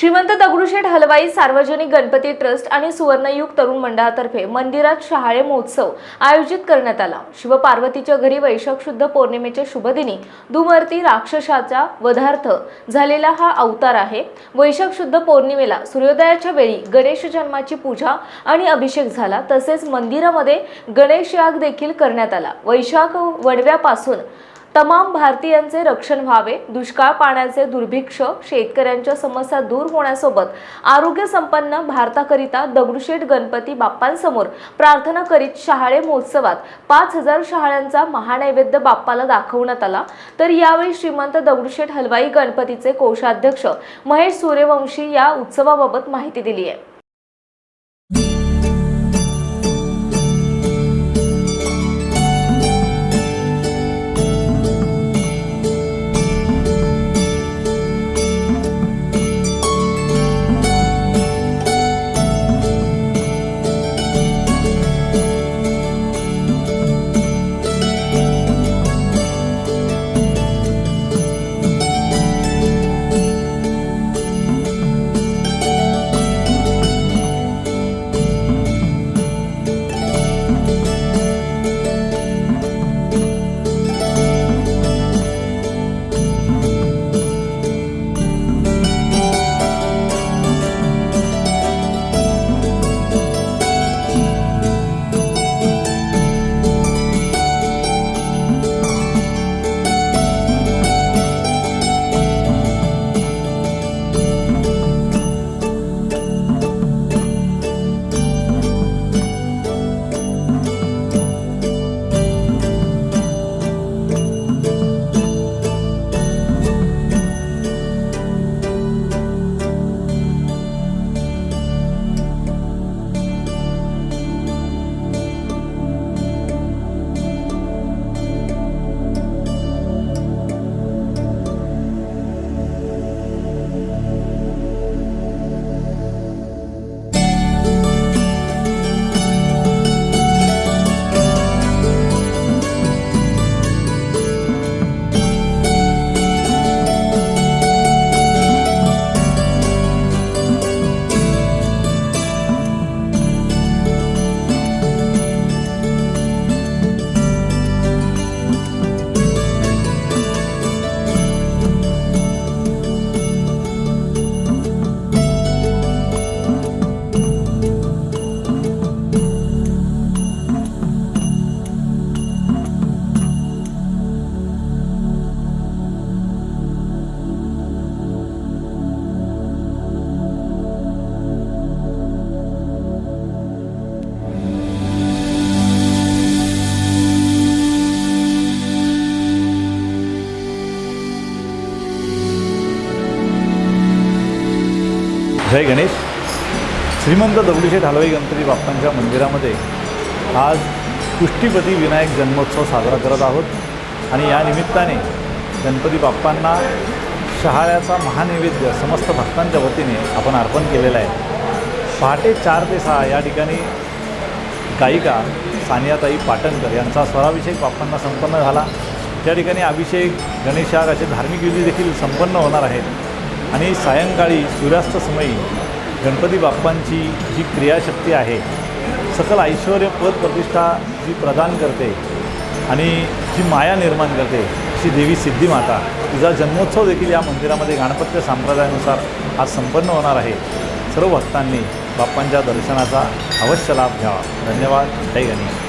श्रीमंत दगडूशेठ हलवाई सार्वजनिक गणपती ट्रस्ट आणि सुवर्णयुग तरुण मंडळातर्फे मंदिरात शहाळे महोत्सव आयोजित करण्यात आला. शिवपार्वतीच्या घरी वैशाख शुद्ध पौर्णिमेच्या शुभदिनी दुमर्ती राक्षसाचा वधार्थ झालेला हा अवतार आहे. वैशाख शुद्ध पौर्णिमेला सूर्योदयाच्या वेळी गणेश जन्माची पूजा आणि अभिषेक झाला. तसेच मंदिरामध्ये गणेश याग देखील करण्यात आला. वैशाख वडव्यापासून तमाम भारतीयांचे रक्षण व्हावे दुष्काळ पाण्याचे दुर्भिक्ष शेतकऱ्यांच्या समस्या दूर होण्यासोबत आरोग्य संपन्न भारताकरिता दगडूशेठ गणपती बाप्पांसमोर प्रार्थना करीत शहाळे महोत्सवात पाच हजार शहाळ्यांचा महानैवेद्य बाप्पाला दाखवण्यात आला. तर यावेळी श्रीमंत दगडूशेठ हलवाई गणपतीचे कोषाध्यक्ष महेश सूर्यवंशी या उत्सवाबाबत माहिती दिली आहे. जय गणेश. श्रीमंत दगडूशेठ हलवाई गणपती बाप्पांच्या मंदिरामध्ये आज कुष्टीपती विनायक जन्मोत्सव साजरा करत आहोत. आणि या निमित्ताने गणपती बाप्पांना शहाळ्याचा महानैवेद्य समस्त भक्तांच्या वतीने आपण अर्पण केलेला आहे. पहाटे चार ते सहा या ठिकाणी गायिका सानियाताई पाटणकर यांचा स्वराभिषेक बाप्पांना संपन्न झाला. त्या ठिकाणी अभिषेक गणेशाग असे धार्मिक विधी देखील संपन्न होणार आहेत. आणि सायंकाळी सूर्यास्तसमयी गणपती बाप्पांची जी क्रियाशक्ती आहे सकल ऐश्वर पद प्रतिष्ठा जी प्रदान करते आणि जी माया निर्माण करते अशी देवी सिद्धिमाता तिचा जन्मोत्सव देखील या मंदिरामध्ये गणपत्य संप्रदायानुसार आज संपन्न होणार आहे. सर्व भक्तांनी बाप्पांच्या दर्शनाचा अवश्य लाभ घ्यावा. धन्यवाद. जय गणेश.